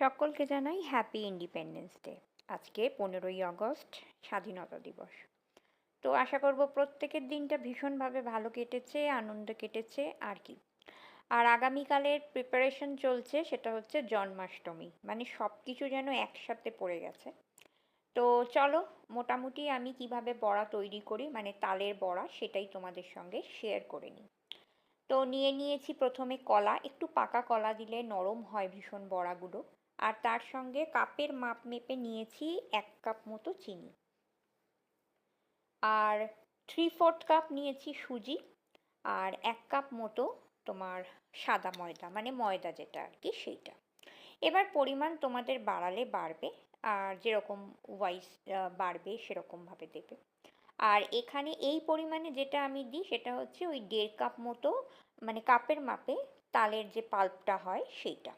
সকলকে জানাই happy independence day আজকে পনেরোই আগস্ট, স্বাধীনতা দিবস। তো আশা করব প্রত্যেকের দিনটা ভীষণভাবে ভালো কেটেছে, আনন্দ কেটেছে, আর কি। আর আগামীকালের প্রিপারেশন চলছে সেটা হচ্ছে জন্মাষ্টমী। মানে সব কিছু যেন একসাথে পড়ে গেছে। তো চলো, মোটামুটি আমি কীভাবে বড়া তৈরি করি মানে তালের বড়া, সেটাই তোমাদের সঙ্গে শেয়ার করে নিই। তো নিয়ে নিয়েছি প্রথমে কলা, একটু পাকা কলা দিলে নরম হয় ভীষণ বড়াগুলো। আর তার সঙ্গে কাপের মাপ মেপে নিয়েছি এক কাপ মতো চিনি। আর থ্রি ফোর্থ কাপ নিয়েছি সুজি। আর এক কাপ মতো তোমার সাদা ময়দা মানে ময়দা যেটা আর কি সেইটা। এবার পরিমাণ তোমাদের বাড়ালে বাড়বে, আর যেরকম ওয়াইস বাড়বে সেরকমভাবে দেবে। আর এখানে এই পরিমাণে যেটা আমি দিই সেটা হচ্ছে ওই দেড় কাপ মতো মানে কাপের মাপে তালের যে পাল্পটা হয় সেইটা।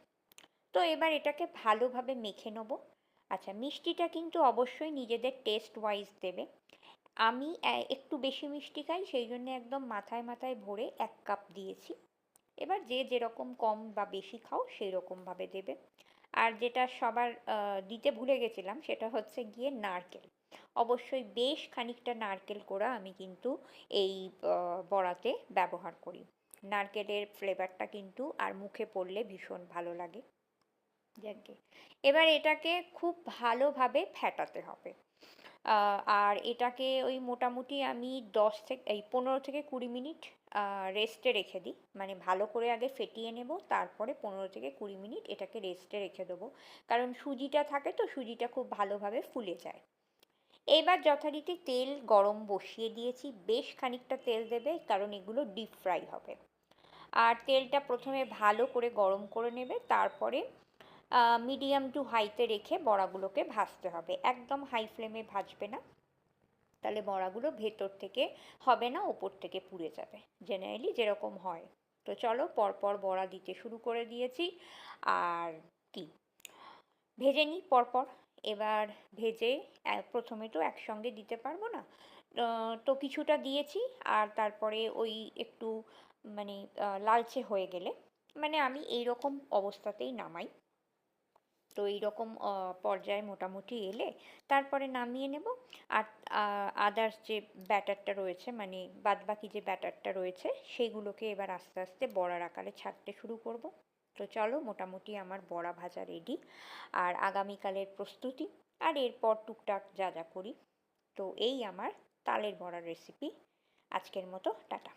তো এবার এটাকে ভালোভাবে মেখে নেব। আচ্ছা মিষ্টিটা কিন্তু অবশ্যই নিজেদের টেস্ট ওয়াইজ দেবে। আমি একটু বেশি মিষ্টি খাই, সেই জন্য একদম মাথায় মাথায় ভরে এক কাপ দিয়েছি। এবার যে যেরকম কম বা বেশি খাও সেই রকমভাবে দেবে। আর যেটা সবার দিতে ভুলে গেছিলাম, সেটা হচ্ছে গিয়ে নারকেল। অবশ্যই বেশ খানিকটা নারকেল কোড়া আমি কিন্তু এই বড়াতে ব্যবহার করি। নারকেলের ফ্লেভারটা কিন্তু আর মুখে পড়লে ভীষণ ভালো লাগে। যাকে। এবার এটাকে খুব ভালোভাবে ফ্যাটাতে হবে। আর এটাকে ওই মোটামুটি আমি দশ থেকে, এই পনেরো থেকে কুড়ি মিনিট রেস্টে রেখে দিই। মানে ভালো করে আগে ফেটিয়ে নেব, তারপরে পনেরো থেকে কুড়ি মিনিট এটাকে রেস্টে রেখে দেবো। কারণ সুজিটা থাকে তো, সুজিটা খুব ভালোভাবে ফুলে যায়। এবার যথারীতি তেল গরম বসিয়ে দিয়েছি। বেশ খানিকটা তেল দেবে, কারণ এগুলো ডিপ ফ্রাই হবে। আর তেলটা প্রথমে ভালো করে গরম করে নেবে, তারপরে মিডিয়াম টু হাইতে রেখে বড়াগুলোকে ভাজতে হবে। একদম হাই ফ্লেমে ভাজবে না। তাহলে বড়াগুলো ভেতর থেকে হবে না ওপর থেকে পুড়ে যাবে। জেনারেলি যেরকম হয়। তো চলো পরপর বড়া দিতে শুরু করে দিয়েছি। আর কি? ভেজে নিই পরপর। এবার ভেজে প্রথমে তো একসঙ্গে দিতে পারব না। তো কিছুটা দিয়েছি। আর তারপরে ওই একটু মানে লালচে হয়ে গেলে। মানে আমি এই রকম অবস্থাতেই নামাই। তো এই এইরকম পর্যায়ে মোটামুটি এলে তারপরে নামিয়ে নেব। আর আদার্স যে ব্যাটারটা রয়েছে মানে বাদবাকি যে ব্যাটারটা রয়েছে, সেইগুলোকে এবার আস্তে আস্তে বড়ার আকারে ছাড়তে শুরু করব। তো চলো, মোটামুটি আমার বড়া ভাজা রেডি আর আগামীকালের প্রস্তুতি, আর এরপর টুকটাক যা যা করি। তো এই আমার তালের বড়ার রেসিপি আজকের মতো, টাটা।